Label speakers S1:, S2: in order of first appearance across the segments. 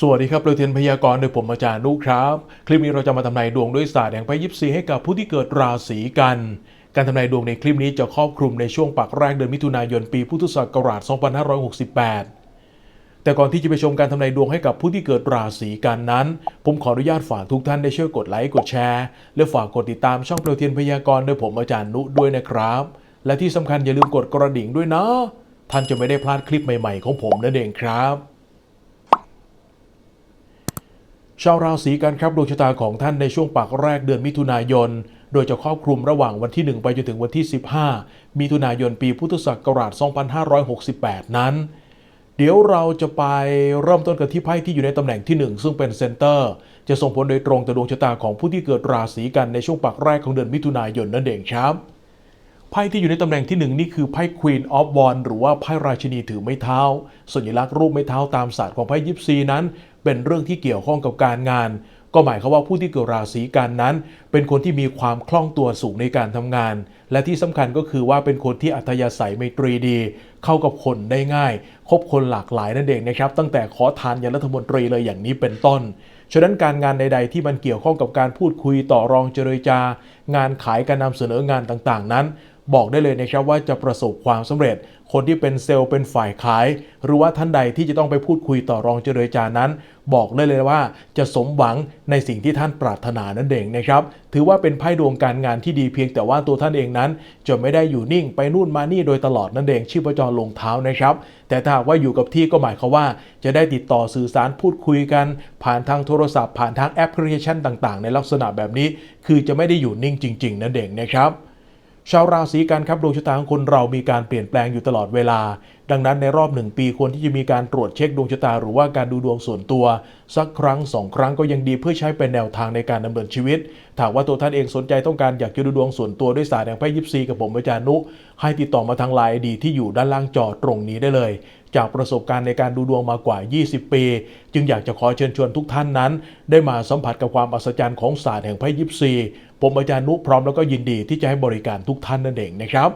S1: สวัสดีครับเราเทียนพยากรณ์โดยผมอาจารย์นุครับ คลิปนี้เราจะมาทำนายดวงด้วยศาสตร์แห่งไพ่ยิปซีให้กับผู้ที่เกิดราศีกัน การทำนายดวงในคลิปนี้จะครอบคลุมในช่วงปากแรกเดือนมิถุนายนปีพุทธศักราช 2568 แต่ก่อนที่จะไปชมการทำนายดวงให้กับผู้ที่เกิดราศีกันนั้น ผมขออนุญาตฝากทุกท่านได้ช่วยกดไลค์กดแชร์และฝากกดติดตามช่องเปลวเทียนพยากรณ์โดยผมอาจารย์นุด้วยนะครับ และที่สำคัญอย่าลืมกดกระดิ่งด้วยนะ ท่านจะไม่ได้พลาดคลิปใหม่ ๆ ของผมนั่นเองครับ ชาวราศีกันครับดวงชะตาของท่านในช่วงปากแรกเดือนมิถุนายน โดยจะครอบคลุมระหว่างวันที่ 1 ไปจนถึงวันที่ 15 มิถุนายนปีพุทธศักราช 2568 นั้น เดี๋ยวเราจะไปเริ่มต้นกันที่ไพ่ที่อยู่ในตำแหน่งที่ 1 ซึ่งเป็นเซนเตอร์ จะส่งผลโดยตรงต่อดวงชะตาของผู้ที่เกิดราศีกันในช่วงปากแรกของเดือนมิถุนายนนั่นเองครับไพ่ที่อยู่ในตำแหน่งที่หนึ่งนี่คือไพ่ Queen of w a n d หรือว่าไพ่ราชินีถือไม้เท้า สัญลักษณ์รูปไม้เท้าตามศาสตร์ของไพ่ยิปซีนั้น เป็นเรื่องที่เกี่ยวข้องกับการงาน ก็หมายความว่าผู้ที่เกิดราศีกันนั้น เป็นคนที่มีความคล่องตัวสูงในการทำงาน และที่สำคัญก็คือว่าเป็นคนที่อัธยาศัยไมตรีดี เข้ากับคนได้ง่าย คบคนหลากหลายนั่นเองนะครับ ตั้งแต่ขอทานยันรัฐมนตรีเลยอย่างนี้เป็นต้นฉะนั้นการงานใด ๆ ที่มันเกี่ยวข้องกับการพูดคุยต่อรองเจรจา งานขายการนำเสนองานต่างๆ นั้น บอกได้เลยนะครับว่าจะประสบความสำเร็จ คนที่เป็นเซลล์เป็นฝ่ายขาย หรือว่าท่านใดที่จะต้องไปพูดคุยต่อรองเจรจานั้น บอกได้เลยว่าจะสมหวังในสิ่งที่ท่านปรารถนานั่นเองนะครับ ถือว่าเป็นไพ่ดวงการงานที่ดีเพียงแต่ว่าตัวท่านเองนั้น จะไม่ได้อยู่นิ่งไปนู่นมานี่โดยตลอดนั่นเองชีพจรลงเท้านะครับ แต่ถ้าหากว่าอยู่กับที่ก็หมายความว่า จะได้ติดต่อสื่อสารพูดคุยกัน ผ่านทางโทรศัพท์ผ่านทางแอปพลิเคชันต่าง ๆ ในลักษณะแบบนี้ คือจะไม่ได้อยู่นิ่งจริง ๆ นั่นเองนะครับ ชาวราศีกันครับดวงชะตาของคนเรามีการเปลี่ยนแปลงอยู่ตลอดเวลา ดังนั้นในรอบหนึ่งปีควรที่จะมีการตรวจเช็คดวงชะตาหรือว่าการดูดวงส่วนตัว สักครั้งสองครั้งก็ยังดีเพื่อใช้เป็นแนวทางในการดำเนินชีวิตถ้าว่าตัวท่านเองสนใจต้องการอยากจะดูดวงส่วนตัวด้วยศาสตร์แห่งไพ่ยิปซีกับผมอาจารย์นุ ให้ติดต่อมาทางไลน์ดีที่อยู่ด้านล่างจอตรงนี้ได้เลย จากประสบการณ์ในการดูดวงมากว่า 20 ปี จึงอยากจะขอเชิญชวนทุกท่านนั้น ได้มาสัมผัสกับความอัศจรรย์ของศาสตร์แห่งไพ่ยิปซีผมอาจารย์นุพร้อมแล้วก็ยินดีที่จะให้บริการทุกท่านนั่นเองนะครับ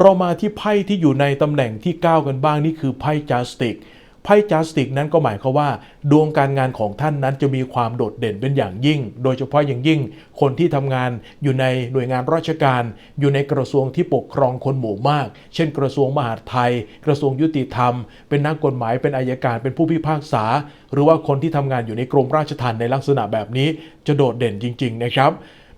S1: เรามาที่ไพ่ที่อยู่ในตำแหน่งที่ 9 กันบ้างนี่คือไพ่จาสติก ไพ่จัสติกนั้นก็หมายความว่า ดวงการงานของท่านนั้นจะมีความโดดเด่นเป็นอย่างยิ่ง โดยเฉพาะอย่างยิ่ง คนที่ทำงานอยู่ในหน่วยงานราชการ อยู่ในกระทรวงที่ปกครองคนหมู่มาก เช่น กระทรวงมหาดไทย กระทรวงยุติธรรม เป็นนักกฎหมายเป็นอายการเป็นผู้พิพากษา หรือว่าคนที่ทำงานอยู่ในกรมราชทัณฑ์ในลักษณะแบบนี้จะโดดเด่นจริง ๆ นะครับ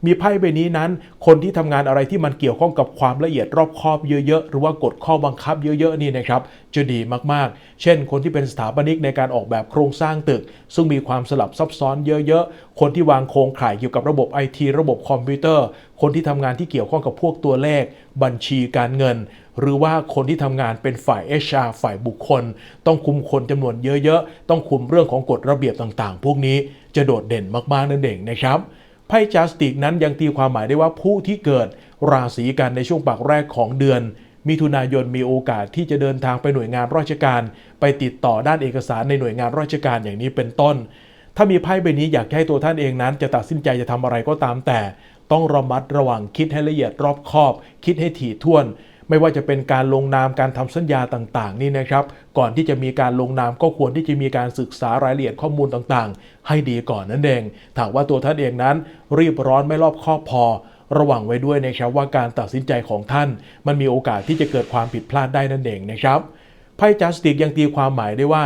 S1: มีไพ่ใบนี้นั้น คนที่ทำงานอะไรที่มันเกี่ยวข้องกับความละเอียดรอบคอบเยอะๆ หรือว่ากฎข้อบังคับเยอะๆนี่นะครับจะดีมากๆ เช่น คนที่เป็นสถาปนิกในการออกแบบโครงสร้างตึก ซึ่งมีความสลับซับซ้อนเยอะๆ คนที่วางโครงข่ายเกี่ยวกับระบบไอทีระบบคอมพิวเตอร์ คนที่ทำงานที่เกี่ยวข้องกับพวกตัวเลข บัญชีการเงิน หรือว่าคนที่ทำงานเป็นฝ่าย HR ฝ่ายบุคคล ต้องคุมคนจำนวนเยอะๆ ต้องคุมเรื่องของกฎระเบียบต่างๆ พวกนี้จะโดดเด่นมากๆนั่นเองนะครับ ไพ่จาสติกนั้นยังตีความหมายได้ว่าผู้ที่เกิดราศีกันในช่วงปากแรกของเดือน มิถุนายนมีโอกาสที่จะเดินทางไปหน่วยงานราชการ ไปติดต่อด้านเอกสารในหน่วยงานราชการอย่างนี้เป็นต้น ถ้ามีไพ่ใบนี้อยากให้ตัวท่านเองนั้น จะตัดสินใจจะทำอะไรก็ตามแต่ ต้องระมัดระวังคิดให้ละเอียดรอบคอบ คิดให้ถี่ถ้วน ไม่ว่าจะเป็นการลงนามการทำสัญญาต่างๆ นี่นะครับ ก่อนที่จะมีการลงนามก็ควรที่จะมีการศึกษารายละเอียดข้อมูลต่างๆ ให้ดีก่อนนั่นเองถากว่าตัวท่านเองนั้น รีบร้อนไม่รอบคอบพอระวังไว้ด้วยนะครับว่าการตัดสินใจของท่าน มันมีโอกาสที่จะเกิดความผิดพลาดได้นั่นเองนะครับไพ่จัสติกยังตีความหมายได้ว่า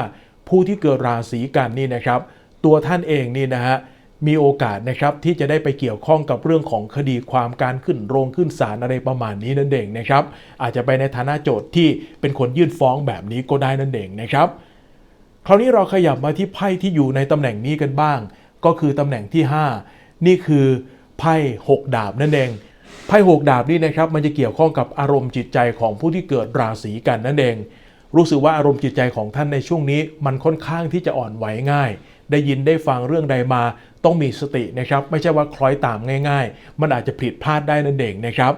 S1: ผู้ที่เกิดราศีกันนี่นะครับ ตัวท่านเองนี่นะฮะ มีโอกาสนะครับที่จะได้ไปเกี่ยวข้องกับเรื่องของคดีความการขึ้นโรงขึ้นศาลอะไรประมาณนี้นั่นเองนะครับ อาจจะไปในฐานะโจทย์ที่เป็นคนยื่นฟ้องแบบนี้ก็ได้นั่นเองนะครับ คราวนี้เราขยับมาที่ไพ่ที่อยู่ในตำแหน่งนี้กันบ้าง ก็คือตำแหน่งที่ 5 นี่คือไพ่6ดาบนั่นเองไพ่หกดาบนี่นะครับมันจะเกี่ยวข้องกับอารมณ์จิตใจของผู้ที่เกิดราศีกันนั่นเอง รู้สึกว่าอารมณ์จิตใจของท่านในช่วงนี้ มันค่อนข้างที่จะอ่อนไหวง่าย ได้ยินได้ฟังเรื่องใดมา ต้องมีสตินะครับ ไม่ใช่ว่าคล้อยตามง่าย ๆ มันอาจจะผิดพลาดได้นั่นเองนะครับ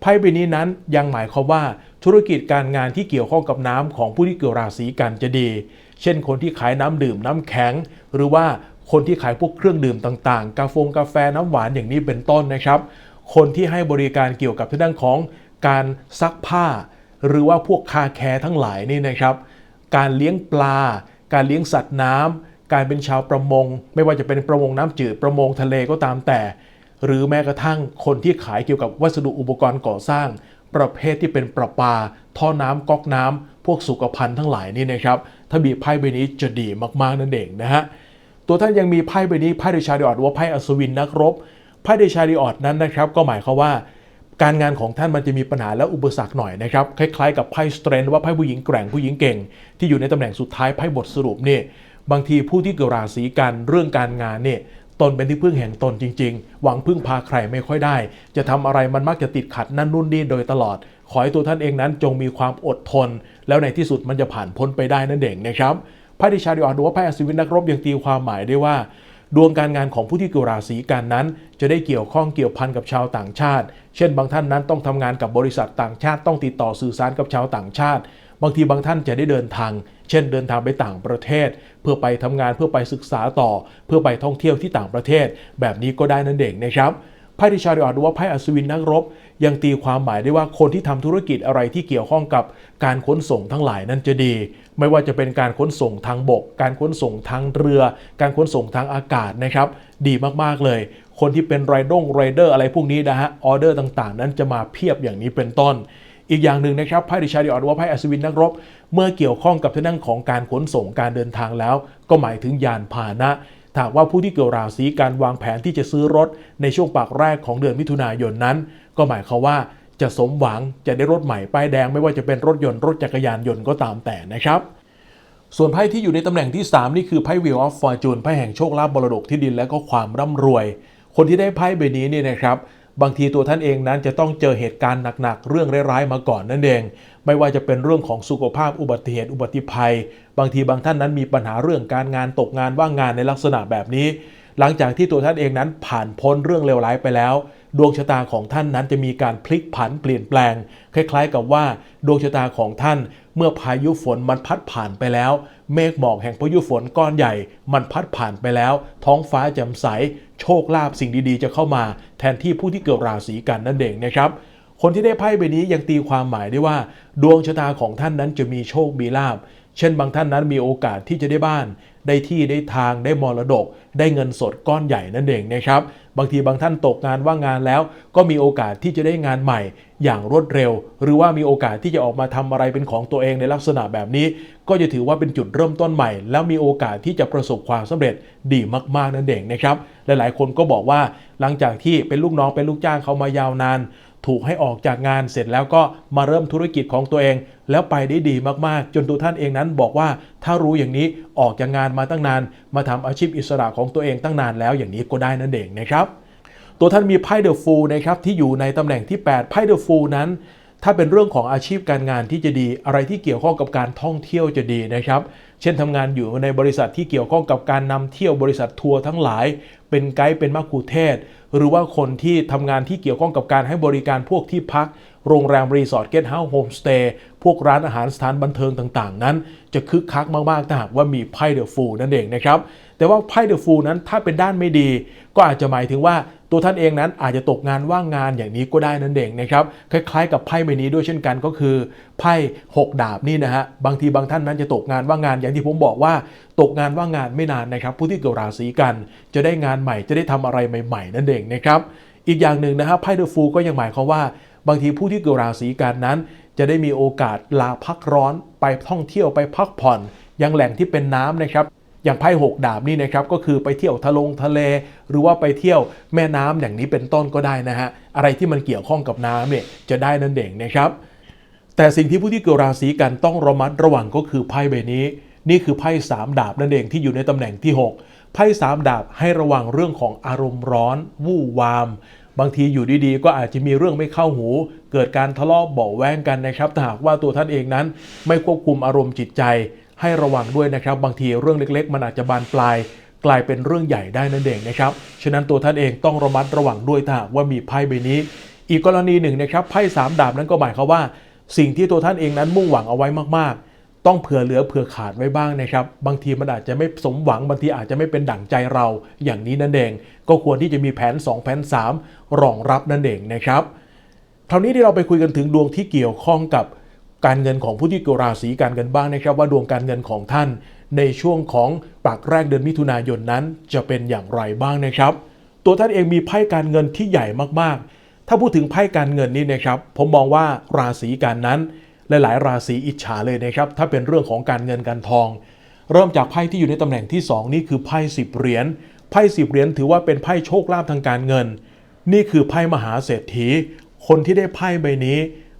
S1: ไพ่ใบนี้นั้นยังหมายความว่าธุรกิจการงานที่เกี่ยวข้องกับน้ำของผู้ที่เกิดราศีกันจะดี เช่นคนที่ขายน้ำดื่มน้ำแข็ง หรือว่าคนที่ขายพวกเครื่องดื่มต่างๆ กาแฟกาแฟน้ำหวานอย่างนี้เป็นต้นนะครับ คนที่ให้บริการเกี่ยวกับทางด้านของการซักผ้า หรือว่าพวกคาแคร์ทั้งหลายนี่นะครับ การเลี้ยงปลา การเลี้ยงสัตว์น้ำ การเป็นชาวประมง ไม่ว่าจะเป็นประมงน้ำจืดประมงทะเลก็ตามแต่ หรือแม้กระทั่งคนที่ขายเกี่ยวกับวัสดุอุปกรณ์ก่อสร้าง ประเภทที่เป็นประปา ท่อน้ำก๊อกน้ำพวกสุขภัณฑ์ทั้งหลายนี่นะครับถ้ามีไพ่ใบนี้จะดีมากๆนั่นเองนะฮะตัวท่านยังมีไพ่ใบนี้ไพ่เดชาดิออดว่าไพ่อัศวินนักรบไพ่เดชาดิออดนั้นนะครับ ก็หมายความว่าการงานของท่านมันจะมีปัญหาและอุปสรรคหน่อยนะครับ คล้ายๆกับไพ่สเตรนว่าไพ่ผู้หญิงแกร่งผู้หญิงเก่ง ที่อยู่ในตำแหน่งสุดท้ายไพ่บทสรุปเนี่ย บางทีผู้ที่เกิดราศีกันเรื่องการงานเนี่ยตนเป็นที่พึ่งแห่งตนจริง ๆ หวังพึ่งพาใครไม่ค่อยได้ จะทำอะไรมันมักจะติดขัดนั่นนู่นนี่โดยตลอด ขอให้ตัวท่านเองนั้นจงมีความอดทน แล้วในที่สุดมันจะผ่านพ้นไปได้นั่นเองนะครับไพ่ดิชาดิออดหรือว่าไพ่อัศวินนักรบยังตีความหมายได้ว่าดวงการงานของผู้ที่เกิดราศีกันนั้น จะได้เกี่ยวข้องเกี่ยวพันกับชาวต่างชาติ เช่น บางท่านนั้นต้องทำงานกับบริษัทต่างชาติ ต้องติดต่อสื่อสารกับชาวต่างชาติ บางทีบางท่านจะได้เดินทาง เช่นเดินทางไปต่างประเทศ เพื่อไปทำงานเพื่อไปศึกษาต่อ เพื่อไปท่องเที่ยวที่ต่างประเทศ แบบนี้ก็ได้นั่นเองนะครับไพ่ดิชาริออดหรือว่าไพ่อัศวินนักรบ ยังตีความหมายได้ว่าคนที่ทำธุรกิจอะไรที่เกี่ยวข้องกับการขนส่งทั้งหลายนั้นจะดี ไม่ว่าจะเป็นการขนส่งทางบก การขนส่งทางเรือ การขนส่งทางอากาศนะครับ ดีมากๆเลย คนที่เป็นไรดงไรเดอร์อะไรพวกนี้นะฮะออเดอร์ต่างๆ นั้นจะมาเพียบอย่างนี้เป็นต้น อีกอย่างหนึ่งนะครับไพ่ดิชาริออดหรือว่าไพ่อัศวินนักรบ เมื่อเกี่ยวข้องกับทางด้านของการขนส่งการเดินทางแล้ว ก็หมายถึงยานพาหนะถ้าหากว่าผู้ที่เกี่ยวราศีการวางแผนที่จะซื้อรถ ในช่วงปากแรกของเดือนมิถุนายนนั้น ก็หมายความว่าจะสมหวังจะได้รถใหม่ป้ายแดง ไม่ว่าจะเป็นรถยนต์รถจักรยานยนต์ก็ตามแต่นะครับ ส่วนไพ่ที่อยู่ในตำแหน่งที่ 3 นี่คือไพ่ Wheel of Fortune ไพ่แห่งโชคลาภบรดกที่ดินและก็ความร่ำรวย คนที่ได้ไพ่ใบนี้เนี่ยนะครับ บางทีตัวท่านเองนั้นจะต้องเจอเหตุการณ์หนักๆ เรื่องร้ายๆมาก่อนนั่นเอง ไม่ว่าจะเป็นเรื่องของสุขภาพอุบัติเหตุอุบัติภัย บางทีบางท่านนั้นมีปัญหาเรื่องการงานตกงานว่างงานในลักษณะแบบนี้ หลังจากที่ตัวท่านเองนั้นผ่านพ้นเรื่องเลวร้ายไปแล้ว ดวงชะตาของท่านนั้นจะมีการพลิกผันเปลี่ยนแปลง คล้ายๆ กับว่าดวงชะตาของท่าน เมื่อพายุฝนมันพัดผ่านไปแล้ว เมฆหมอกแห่งพายุฝนก้อนใหญ่ มันพัดผ่านไปแล้ว ท้องฟ้าแจ่มใส โชคลาภสิ่งดีๆ จะเข้ามา แทนที่ผู้ที่เกิดราศีกันนั่นเองนะครับคนที่ได้ไพ่ใบนี้ยังตีความหมายได้ว่า ดวงชะตาของท่านนั้นจะมีโชคมีลาภเช่นบางท่านนั้นมีโอกาสที่จะได้บ้าน ได้ที่ได้ทางได้มรดก ได้เงินสดก้อนใหญ่นั่นเองนะครับ บางทีบางท่านตกงานว่างงานแล้ว ก็มีโอกาสที่จะได้งานใหม่อย่างรวดเร็ว หรือว่ามีโอกาสที่จะออกมาทำอะไรเป็นของตัวเองในลักษณะแบบนี้ ก็จะถือว่าเป็นจุดเริ่มต้นใหม่ แล้วมีโอกาสที่จะประสบความสำเร็จดีมากๆนั่นเองนะครับหลายๆคนก็บอกว่าหลังจากที่เป็นลูกน้องเป็นลูกจ้างเขามายาวนาน ถูกให้ออกจากงานเสร็จแล้วก็มาเริ่มธุรกิจของตัวเอง แล้วไปได้ดีมากๆ จนตัวท่านเองนั้นบอกว่าถ้ารู้อย่างนี้ออกจากงานมาตั้งนาน มาทำอาชีพอิสระของตัวเองตั้งนานแล้วอย่างนี้ก็ได้นั่นเองนะครับ ตัวท่านมีไพ่เดอะฟูลนะครับที่อยู่ในตำแหน่งที่ 8ไพ่เดอะฟูลนั้นถ้าเป็นเรื่องของอาชีพการงานที่จะดีอะไรที่เกี่ยวข้องกับการท่องเที่ยวจะดีนะครับ เช่นทำงานอยู่ในบริษัทที่เกี่ยวข้องกับการนำเที่ยวบริษัททัวร์ทั้งหลาย เป็นไกด์เป็นมักคุเทศ หรือว่าคนที่ทำงานที่เกี่ยวข้องกับการให้บริการพวกที่พัก โรงแรมรีสอร์ทเกสต์เฮาส์โฮมสเตย์พวกร้านอาหารสถานบันเทิงต่างๆ นั้น จะคึกคักมากๆถ้าหากว่ามีไพ่เดอะฟูนั่นเองนะครับแต่ว่าไพ่เดอะฟูนั้นถ้าเป็นด้านไม่ดี ก็อาจจะหมายถึงว่า ตัวท่านเองนั้นอาจจะตกงานว่างงานอย่างนี้ก็ได้นั่นเองนะครับคล้ายๆ กับไพ่ใบนี้ด้วยเช่นกันก็คือไพ่6ดาบนี่นะฮะบางทีบางท่านนั้นจะตกงานว่างงานอย่างที่ผมบอกว่า ตกงานว่างงานไม่นานนะครับ ผู้ที่เกิดราศีกัน จะได้งานใหม่จะได้ทำอะไรใหม่ ๆ นั่นเองนะครับอีกอย่างหนึ่งนะครับไพ่เดอะฟูก็ยังหมายความว่า บางทีผู้ที่เกิดราศีกันนั้น จะได้มีโอกาสลาพักร้อนไปท่องเที่ยวไปพักผ่อนยังแหล่งที่เป็นน้ำนะครับ อย่างไพ่หกดาบนี่นะครับก็คือไปเที่ยวทะลงทะเล หรือว่าไปเที่ยวแม่น้ำอย่างนี้เป็นต้นก็ได้นะฮะอะไรที่มันเกี่ยวข้องกับน้ำเนี่ยจะได้นั่นเองนะครับ แต่สิ่งที่ผู้ที่เกิดราศีกันต้องระมัดระวังก็คือไพ่ใบนี้ นี่คือไพ่สามดาบนั่นเองที่อยู่ในตำแหน่งที่ 6 ไพ่สามดาบให้ระวังเรื่องของอารมณ์ร้อน วู่วาม บางทีอยู่ดีๆ ก็อาจจะมีเรื่องไม่เข้าหู เกิดการทะเลาะเบาแวงกันนะครับถ้าหากว่าตัวท่านเองนั้น ไม่ควบคุมอารมณ์จิตใจ ให้ระวังด้วยนะครับ บางทีเรื่องเล็ก ๆ มันอาจจะบานปลาย กลายเป็นเรื่องใหญ่ได้นั่นเองนะครับ ฉะนั้นตัวท่านเองต้องระมัดระวังด้วยถ้าว่ามีไพ่ใบนี้ อีกกรณีหนึ่งนะครับไพ่สามดาบนั้นก็หมายความว่า สิ่งที่ตัวท่านเองนั้นมุ่งหวังเอาไว้มากๆ ต้องเผื่อเหลือเผื่อขาดไว้บ้างนะครับ บางทีมันอาจจะไม่สมหวังบางทีอาจจะไม่เป็นดั่งใจเราอย่างนี้นั่นเอง ก็ควรที่จะมีแผน 2 แผน 3 รองรับนั่นเองนะครับคราวนี้ที่เราไปคุยกันถึงดวงที่เกี่ยวข้องกับ การเงินของผู้ที่เกิดราศีกันกันบ้างนะครับ ว่าดวงการเงินของท่าน ในช่วงของปักแรกเดือนมิถุนายนนั้น จะเป็นอย่างไรบ้างนะครับ ตัวท่านเองมีไพ่การเงินที่ใหญ่มากๆ ถ้าพูดถึงไพ่การเงินนี่นะครับ ผมมองว่าราศีกันนั้น หลายๆ ราศีอิจฉาเลยนะครับ ถ้าเป็นเรื่องของการเงินการทอง เริ่มจากไพ่ที่อยู่ในตำแหน่งที่ 2 นี่คือไพ่สิบเหรียญไพ่สิบเหรียญถือว่าเป็นไพ่โชคลาภทางการเงิน นี่คือไพ่มหาเศรษฐี คนที่ได้ไพ่ใบนี้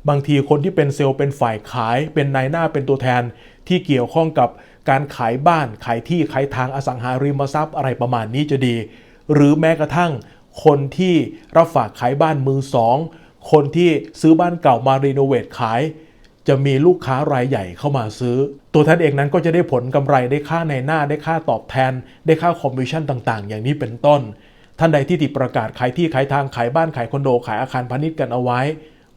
S1: บางทีคนที่เป็นเซลล์เป็นฝ่ายขาย เป็นนายหน้าเป็นตัวแทนที่เกี่ยวข้องกับการขายบ้านขายที่ขายทางอสังหาริมทรัพย์อะไรประมาณนี้จะดี หรือแม้กระทั่งคนที่รับฝากขายบ้านมือสองคนที่ซื้อบ้านเก่ามารีโนเวทขาย จะมีลูกค้ารายใหญ่เข้ามาซื้อ ตัวท่านเองนั้นก็จะได้ผลกำไรได้ค่าในหน้าได้ค่าตอบแทน ได้ค่าคอมมิชชั่นต่างๆ อย่างนี้เป็นต้น ท่านใดที่ติดประกาศขายที่ขายทางขายบ้านขายคอนโดขายอาคารพาณิชย์กันเอาไว้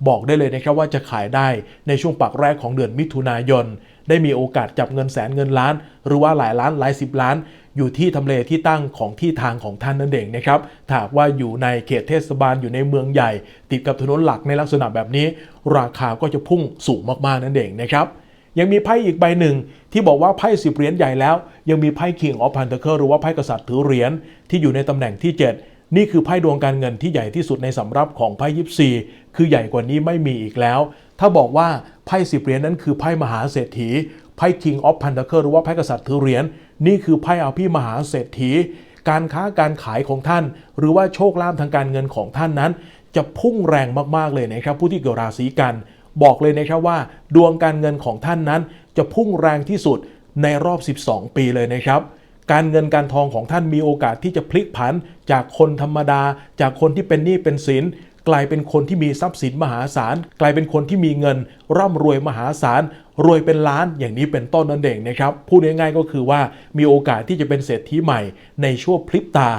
S1: บอกได้เลยนะครับว่าจะขายได้ในช่วงปักแรกของเดือนมิถุนายน ได้มีโอกาสจับเงินแสนเงินล้าน หรือว่าหลายล้านหลายสิบล้าน อยู่ที่ทำเลที่ตั้งของที่ทางของท่านนั่นเองนะครับถ้ากว่าอยู่ในเขตเทศบาลอยู่ในเมืองใหญ่ ติดกับถนนหลักในลักษณะแบบนี้ ราคาก็จะพุ่งสูงมากๆนั่นเองนะครับยังมีไพ่อีกใบหนึ่ง ที่บอกว่าไพ่สิบเหรียญใหญ่แล้ว ยังมีไพ่ King of Pentacle หรือว่าไพ่กษัตริย์ถือเหรียญที่อยู่ในตำแหน่งที่ 7 นี่คือไพ่ดวงการเงินที่ใหญ่ที่สุดในสำรับของไพ่ยิปซี คือใหญ่กว่านี้ไม่มีอีกแล้ว ถ้าบอกว่าไพ่สิบเหรียญนั้นคือไพ่มหาเศรษฐีไพ่ King of Pentacle หรือว่าไพ่กษัตริย์ถือเหรียญนี่คือไพ่เอาพี่มหาเศรษฐี การค้าการขายของท่าน หรือว่าโชคลาภทางการเงินของท่านนั้น จะพุ่งแรงมากๆเลยนะครับ ผู้ที่เกิดราศีกัน บอกเลยนะครับว่า ดวงการเงินของท่านนั้น จะพุ่งแรงที่สุดในรอบ 12 ปีเลยนะครับ การเงินการทองของท่านมีโอกาสที่จะพลิกผัน จากคนธรรมดา จากคนที่เป็นหนี้เป็นสิน กลายเป็นคนที่มีทรัพย์สินมหาศาล กลายเป็นคนที่มีเงิน ร่ำรวยมหาศาล รวยเป็นล้านอย่างนี้เป็นต้นนั่นเองนะครับพูดง่ายๆก็คือว่ามีโอกาสที่จะเป็นเศรษฐีใหม่ ในช่วงพลิบตา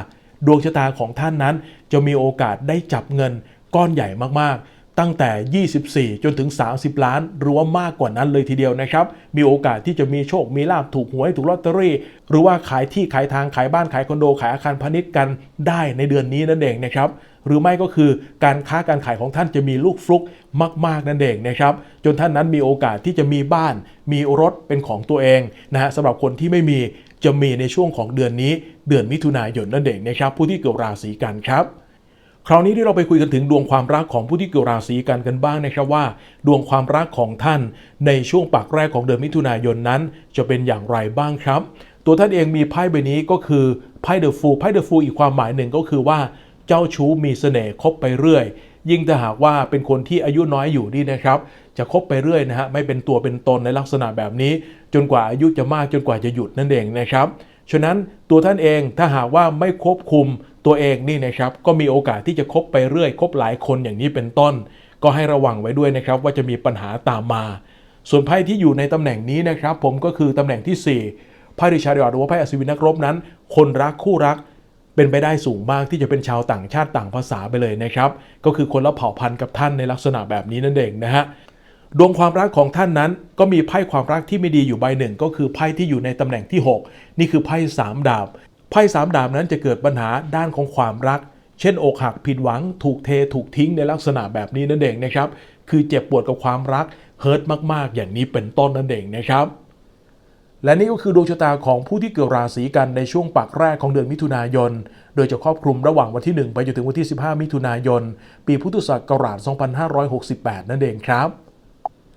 S1: ดวงชะตาของท่านนั้น จะมีโอกาสได้จับเงินก้อนใหญ่มากๆ ตั้งแต่ 24 จนถึง 30 ล้านหรือว่ามากกว่านั้นเลยทีเดียวนะครับ มีโอกาสที่จะมีโชค มีลาบถูกหวย ถูกลอตเตอรี่ หรือว่าขายที่ขายทางขายบ้านขายคอนโดขายอาคารพาณิชย์กันได้ในเดือนนี้นั่นเองนะครับ หรือไม่ก็คือการค้าการขายของท่านจะมีลูกฟลุกมาก ๆ นั่นเองนะครับ จนท่านนั้นมีโอกาสที่จะมีบ้าน มีรถเป็นของตัวเองนะฮะสำหรับคนที่ไม่มีจะมีในช่วงของเดือนนี้ เดือนมิถุนายนนั่นเองนะครับ ผู้ที่เกิดราศีกันครับ คราวนี้ที่เราไปคุยกันถึงดวงความรักของผู้ที่เกิดราศีกันกันบ้างนะครับว่า ดวงความรักของท่านในช่วงปักแรกของเดือนมิถุนายนนั้น จะเป็นอย่างไรบ้างครับ ตัวท่านเองมีไพ่ใบนี้ก็คือไพ่เดอะฟูไพ่เดอะฟูอีกความหมายหนึ่งก็คือว่า เจ้าชู้มีเสน่ห์คบไปเรื่อย ยิ่งถ้าหากว่าเป็นคนที่อายุน้อยอยู่นี่นะครับจะคบไปเรื่อยนะฮะไม่เป็นตัวเป็นตนในลักษณะแบบนี้ จนกว่าอายุจะมากจนกว่าจะหยุดนั่นเองนะครับ ฉะนั้นตัวท่านเองถ้าหากว่าไม่ควบคุมตัวเองนี่นะครับ ก็มีโอกาสที่จะคบไปเรื่อยคบหลายคนอย่างนี้เป็นต้น ก็ให้ระวังไว้ด้วยนะครับ ว่าจะมีปัญหาตามมา ส่วนไพ่ที่อยู่ในตำแหน่งนี้นะครับ ผมก็คือตำแหน่งที่สี่ไพ่ริชาร์ดอร์หรือว่าไพ่อัศวินนักรบนั้น คนรักคู่รักเป็นไปได้สูงมากที่จะเป็นชาวต่างชาติต่างภาษาไปเลยนะครับ ก็คือคนละเผ่าพันธุ์กับท่านในลักษณะแบบนี้นั่นเองนะฮะ ดวงความรักของท่านนั้นก็มีไพ่ความรักที่ไม่ดีอยู่ใบหนึ่ง ก็คือไพ่ที่อยู่ในตำแหน่งที่ 6 นี่คือไพ่สามดาบไพ่สามดาบนั้นจะเกิดปัญหาด้านของความรัก เช่นอกหักผิดหวัง ถูกเทถูกทิ้งในลักษณะแบบนี้นั่นเองนะครับ คือเจ็บปวดกับความรักเฮิร์ตมาก ๆ อย่างนี้เป็นต้นนั่นเองนะครับและนี่ก็คือดวงชะตาของผู้ที่เกิดราศีกันในช่วงปักแรกของเดือนมิถุนายน โดยจะครอบคลุมระหว่างวันที่ 1 ไปจนถึงวันที่ 15 มิถุนายน ปีพุทธศักราช 2568 นั่นเองครับ